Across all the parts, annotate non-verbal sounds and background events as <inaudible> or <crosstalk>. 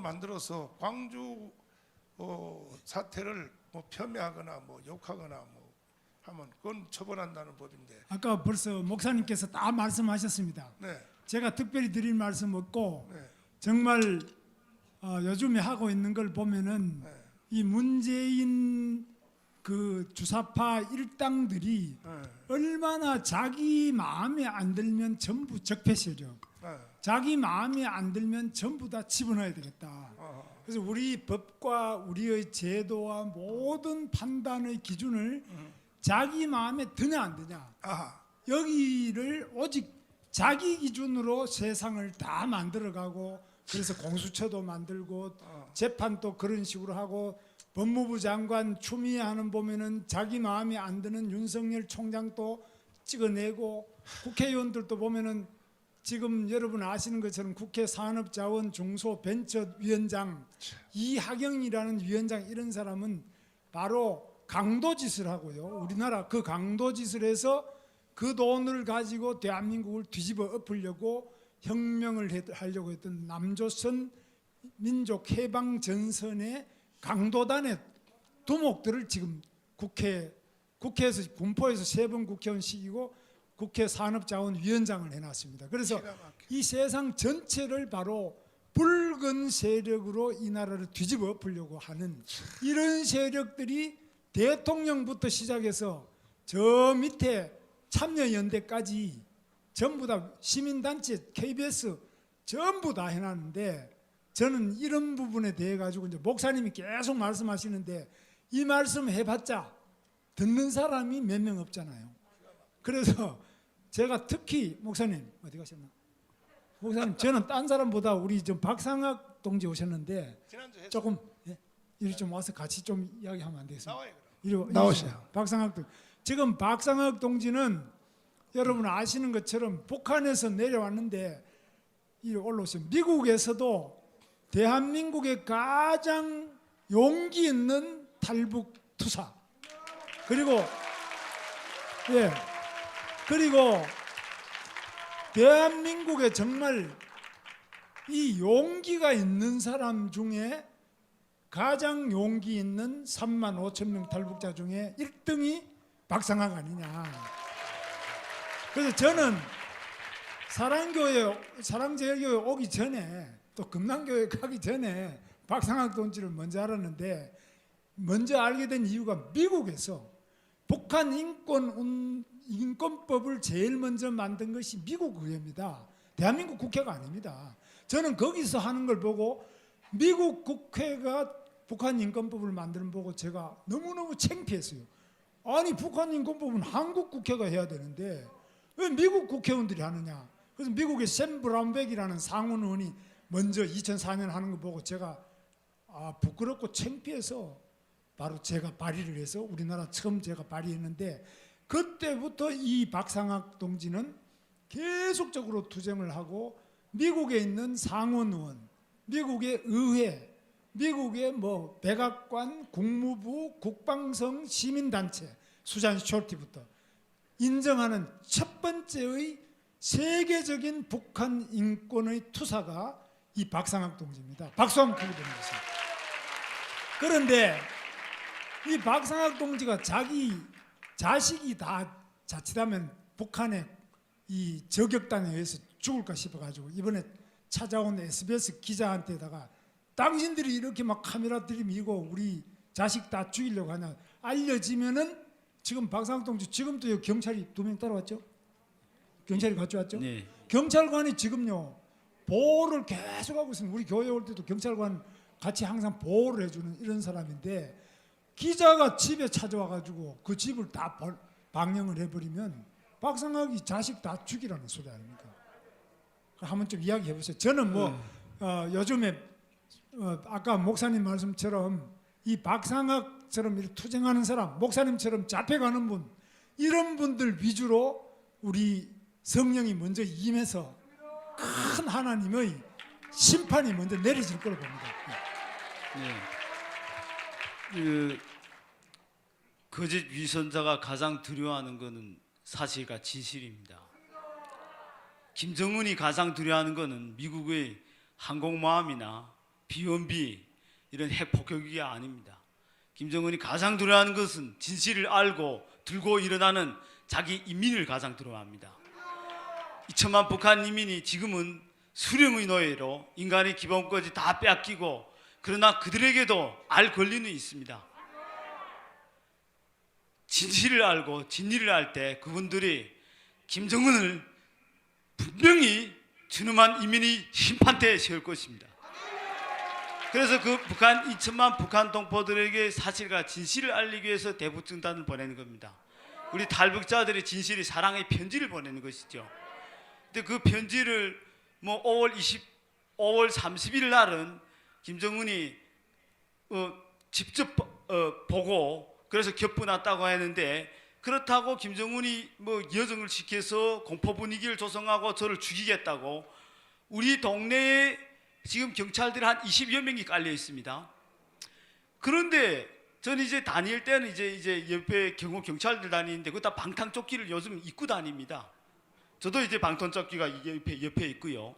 만들어서 광주 어, 사태를 뭐 폄훼하거나 뭐 욕하거나 뭐 하면 그건 처벌한다는 법인데. 아까 벌써 목사님께서 다 말씀하셨습니다. 네, 제가 특별히 드릴 말씀 없고 네, 정말 어, 요즘에 하고 있는 걸 보면은 네, 이 문재인 그 주사파 일당들이 네, 얼마나 자기 마음에 안 들면 전부 적폐 세력, 네. 자기 마음에 안 들면 전부 다 집어넣어야 되겠다. 어, 그래서 우리 법과 우리의 제도와 모든 판단의 기준을 자기 마음에 드냐 안 드냐 여기를 오직 자기 기준으로 세상을 다 만들어가고 그래서 공수처도 만들고 어, 재판도 그런 식으로 하고 법무부 장관 추미애 하는 보면은 자기 마음에 안 드는 윤석열 총장도 찍어내고 국회의원들도 보면은 지금 여러분 아시는 것처럼 국회 산업자원 중소벤처위원장 이하경이라는 위원장 이런 사람은 바로 강도짓을 하고요. 우리나라 그 강도짓을 해서 그 돈을 가지고 대한민국을 뒤집어 엎으려고 혁명을 해- 하려고 했던 남조선 민족 해방 전선의 강도단의 두목들을 지금 국회 국회에서 군포에서 세 번 국회의원 시키고 국회 산업자원위원장을 해놨습니다. 그래서. 이 세상 전체를 바로 붉은 세력으로 이 나라를 뒤집어 엎으려고 하는 이런 세력들이 대통령부터 시작해서 저 밑에 참여연대까지 전부 다 시민단체 KBS 전부 다 해놨는데 저는 이런 부분에 대해 가지고 이제 목사님이 계속 말씀하시는데 이 말씀 해봤자 듣는 사람이 몇 명 없잖아요. 그래서 제가 특히 목사님 어디 가셨나? 목사님 저는 딴 사람보다 우리 좀 박상학 동지 오셨는데 지난주 했 조금 예? 이리 좀 와서 같이 좀 이야기하면 안 되겠습니까? 나와요. 그럼. 이리 와- 이리 나오세요. 오세요. 박상학 동 지금 박상학 동지는 여러분 아시는 것처럼 북한에서 내려왔는데 이 올라오시면 미국에서도 대한민국의 가장 용기 있는 탈북 투사 그리고 예 그리고 대한민국에 정말 이 용기가 있는 사람 중에 가장 용기 있는 3만 5천 명 탈북자 중에 1등이 박상학 아니냐. 그래서 저는 사랑교회 사랑제일교회 오기 전에 또 금남교회 가기 전에 박상학 동지를 먼저 알았는데 먼저 알게 된 이유가 미국에서 북한 인권 운- 인권법을 제일 먼저 만든 것이 미국 의회입니다. 대한민국 국회가 아닙니다. 저는 거기서 하는 걸 보고 미국 국회가 북한 인권법을 만드는 거 보고 제가 너무너무 창피했어요. 아니 북한 인권법은 한국 국회가 해야 되는데 왜 미국 국회의원들이 하느냐? 그래서 미국의 샘 브라운백이라는 상원 의원이 먼저 2004년 하는 거 보고 제가 아 부끄럽고 창피해서 바로 제가 발의를 해서 우리나라 처음 제가 발의했는데 그때부터 이 박상학 동지는 계속적으로 투쟁을 하고 미국에 있는 상원 의원, 미국의 의회, 미국의 뭐 백악관, 국무부, 국방성, 시민단체, 수잔 숄티부터 인정하는 첫 번째의 세계적인 북한 인권의 투사가 이 박상학 동지입니다. 박수 한번 크게 드리겠습니다. 그런데 이 박상학 동지가 자기 자식이 다 자칫하면 북한의 이 저격당에 의해서 죽을까 싶어가지고 이번에 찾아온 SBS 기자한테다가 당신들이 이렇게 막 카메라 들이미고 우리 자식 다 죽이려고 하냐 알려지면은 지금 박상학 동지 지금도 경찰이 두 명 따라왔죠? 경찰이 같이 왔죠? 네. 경찰관이 지금요 보호를 계속하고 있습니다. 우리 교회 올 때도 경찰관 같이 항상 보호를 해주는 이런 사람인데 기자가 집에 찾아와가지고 그 집을 다 벌- 방영을 해버리면 박상학이 자식 다 죽이라는 소리 아닙니까? 한번 좀 이야기해 보세요. 저는 뭐 어, 요즘에 어, 아까 목사님 말씀처럼 이 박상학처럼 투쟁하는 사람, 목사님처럼 잡혀가는 분 이런 분들 위주로 우리 성령이 먼저 임해서 큰 하나님의 심판이 먼저 내려질 거로 봅니다. 네. 그 거짓 위선자가 가장 두려워하는 것은 사실과 진실입니다. 김정은이 가장 두려워하는 것은 미국의 항공모함이나 비원비 이런 핵 폭격이 아닙니다. 김정은이 가장 두려워하는 것은 진실을 알고 들고 일어나는 자기 인민을 가장 두려워합니다. 2천만 북한 인민이 지금은 수령의 노예로 인간의 기본까지 다 빼앗기고 그러나 그들에게도 알 권리는 있습니다. 진실을 알고 진리를 알 때 그분들이 김정은을 분명히 준엄한 인민이 심판대에 세울 것입니다. 그래서 그 북한 2천만 북한 동포들에게 사실과 진실을 알리기 위해서 대북 증단을 보내는 겁니다. 우리 탈북자들의 진실이 사랑의 편지를 보내는 것이죠. 근데 그 편지를 뭐 5월 20, 5월 30일 날은 김정은이 어, 직접 어, 보고 그래서 겹분났다고 했는데 그렇다고 김정은이 뭐 여정을 시켜서 공포 분위기를 조성하고 저를 죽이겠다고 우리 동네에 지금 경찰들이 한 20여 명이 깔려 있습니다. 그런데 저는 이제 다닐 때는 이제 이제 옆에 경호 경찰들 다니는데 그다 방탄 조끼를 요즘 입고 다닙니다. 저도 이제 방탄 조끼가 이게 옆에 옆에 있고요.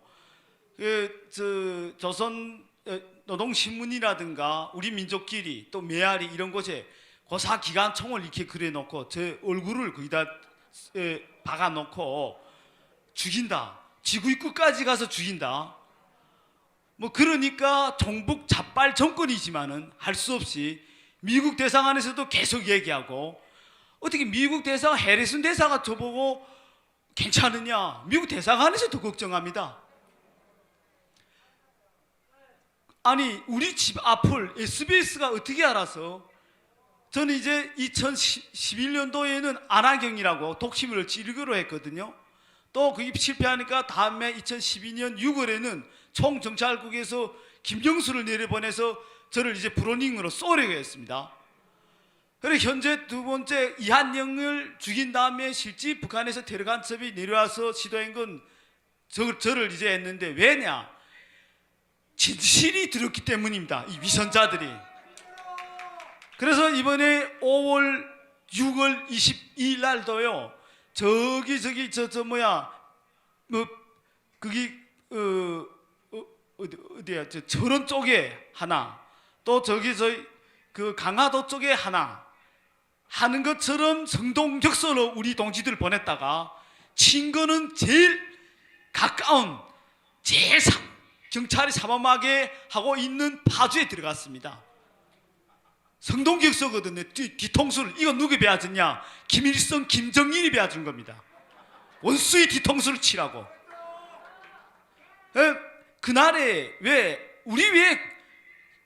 그저 조선 어, 노동신문이라든가 우리 민족끼리 또 메아리 이런 곳에 고사 기관 총을 이렇게 그려놓고 제 얼굴을 거기다 에, 박아놓고 죽인다. 지구의 끝까지 가서 죽인다. 뭐 그러니까 종북 잡발 정권이지만은 할 수 없이 미국 대상 안에서도 계속 얘기하고 어떻게 미국 대상 해리슨 대사가 저보고 괜찮으냐? 미국 대상 안에서도 걱정합니다. 아니 우리 집 앞을 SBS가 어떻게 알아서 저는 이제 2011년도에는 안하경이라고 독심을 찌르기로 했거든요. 또 그게 실패하니까 다음에 2012년 6월에는 총정찰국에서 김경수를 내려보내서 저를 이제 브로닝으로 쏘려고 했습니다. 그래 현재 두 번째 이한영을 죽인 다음에 실제 북한에서 테러 간첩이 내려와서 시도한 건 저, 저를 이제 했는데 왜냐? 진실이 들었기 때문입니다. 이 위선자들이. 그래서 이번에 5월 6월 22일 날도요. 저기 저기 저 저 뭐야 뭐 거기 어, 어 어디 어디야 저 저런 쪽에 하나 또 저기 저희 그 강화도 쪽에 하나 하는 것처럼 성동격서로 우리 동지들 보냈다가 친 거는 제일 가까운 제일 상, 경찰이 사범하게 하고 있는 파주에 들어갔습니다. 성동격서거든요. 뒤, 뒤통수를 이거 누구 배워줬냐? 김일성, 김정일이 배워준 겁니다. 원수의 뒤통수를 치라고. 에, 그날에 왜 우리 왜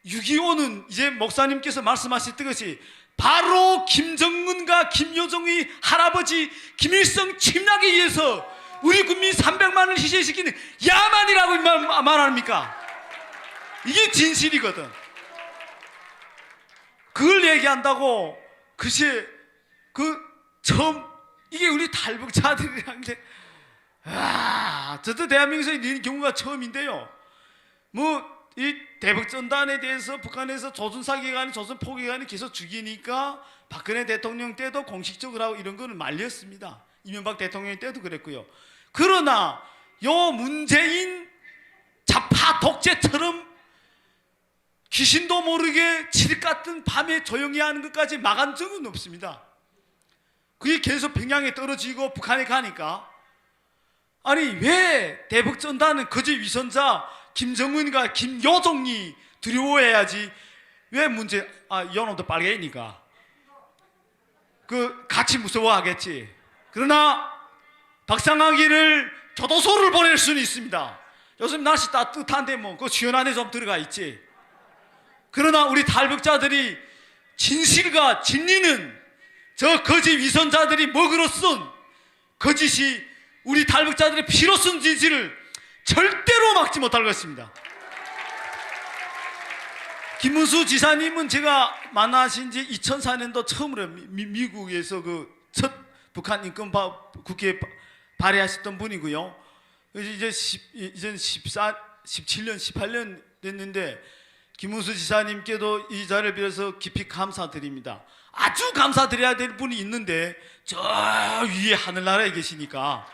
6.25는 이제 목사님께서 말씀하셨듯이 바로 김정은과 김여정의 할아버지 김일성 침략에 의해서 우리 국민 300만을 희생시키는 야만이라고 말, 말합니까? 이게 진실이거든. 그걸 얘기한다고 글쎄 그 처음 이게 우리 탈북자들이란 게 아, 저도 대한민국에서 이런 경우가 처음인데요. 뭐 이 대북 전단에 대해서 북한에서 조선 사기관, 조선 포기관이 계속 죽이니까 박근혜 대통령 때도 공식적으로 하고 이런 거는 말렸습니다. 이명박 대통령 때도 그랬고요. 그러나 요 문재인 자파 독재처럼 귀신도 모르게 칠흑 같은 밤에 조용히 하는 것까지 막은 적은 없습니다. 그게 계속 평양에 떨어지고 북한에 가니까. 아니 왜 대북 전단은 거짓 위선자 김정은과 김여정이 두려워해야지 왜 문제 아 연호도 빨개니까. 그 같이 무서워하겠지. 그러나 박상하기를 교도소를 보낼 수는 있습니다. 요즘 날씨 따뜻한데 뭐 그 시원한 데좀 들어가 있지 그러나 우리 탈북자들이 진실과 진리는 저 거짓 위선자들이 먹으로 쓴 거짓이 우리 탈북자들의 피로 쓴 진실을 절대로 막지 못할 것입니다. 김문수 지사님은 제가 만나신 지 2004년도 처음으로 미, 국에서 그 첫 북한 인권법 국회에 바- 발의하셨던 분이고요. 이제 10, 이제 14, 17년, 18년 됐는데 김문수 지사님께도 이 자리를 빌어서 깊이 감사드립니다. 아주 감사드려야 될 분이 있는데 저 위에 하늘나라에 계시니까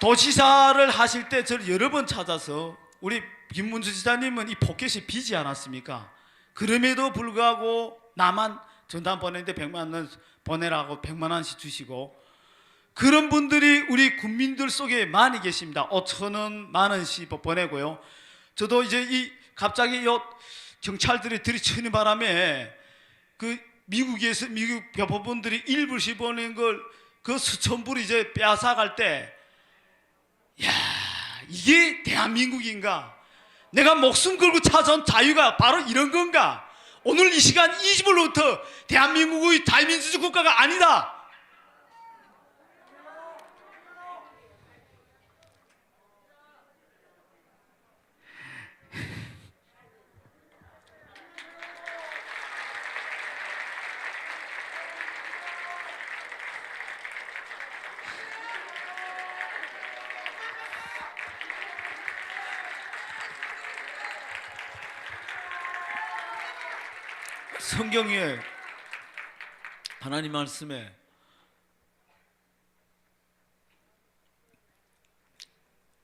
도지사를 하실 때 저를 여러 번 찾아서 우리 김문수 지사님은 이 포켓이 비지 않았습니까? 그럼에도 불구하고 나만 전단 보내는데 100만 원 보내라고 100만 원씩 주시고 그런 분들이 우리 국민들 속에 많이 계십니다. 5천 원, 만 원씩 보내고요. 저도 이제 이 갑자기 요 경찰들이 들이치는 바람에 그 미국에서 미국 교포분들이 일불씩 보낸 걸그 수천 불 이제 빼앗아갈 때, 야 이게 대한민국인가? 내가 목숨 걸고 찾아온 자유가 바로 이런 건가? 오늘 이 시간 20분부터 대한민국의 자유민주주의 국가가 아니다. 성경에 하나님 말씀에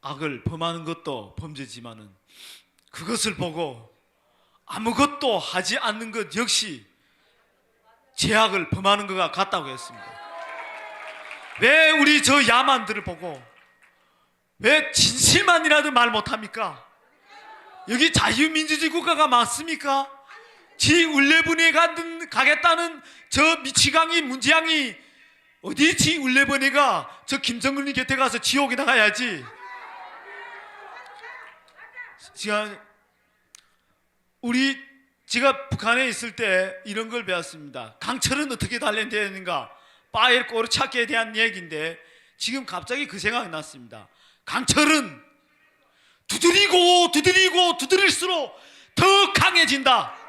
악을 범하는 것도 범죄지만은 그것을 보고 아무것도 하지 않는 것 역시 죄악을 범하는 것과 같다고 했습니다. 왜 우리 저 야만들을 보고 왜 진실만이라도 말 못합니까? 여기 자유민주주의 국가가 맞습니까? 지 울레분에 가겠다는 저 미치광이 문지양이 어디 지 울레분에가 저 김정은이 곁에 가서 지옥에 나가야지. 제가 우리 제가 북한에 있을 때 이런 걸 배웠습니다. 강철은 어떻게 단련되는가? 빠엘 꼬르차기에 대한 얘기인데 지금 갑자기 그 생각이 났습니다. 강철은 두드리고 두드리고 두드릴수록 더 강해진다.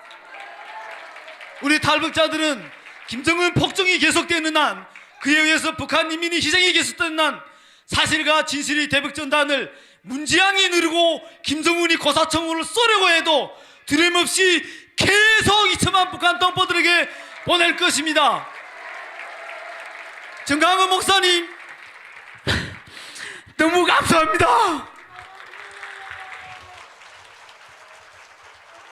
우리 탈북자들은 김정은 폭정이 계속되는 한 그에 의해서 북한 인민이 희생이 계속되는 한 사실과 진실이 대북전단을 문지양이 누르고 김정은이 고사청으로 쏘려고 해도 두려움없이 계속 2천만 북한 동포들에게 보낼 것입니다. 정강은 목사님 <laughs> 너무 감사합니다.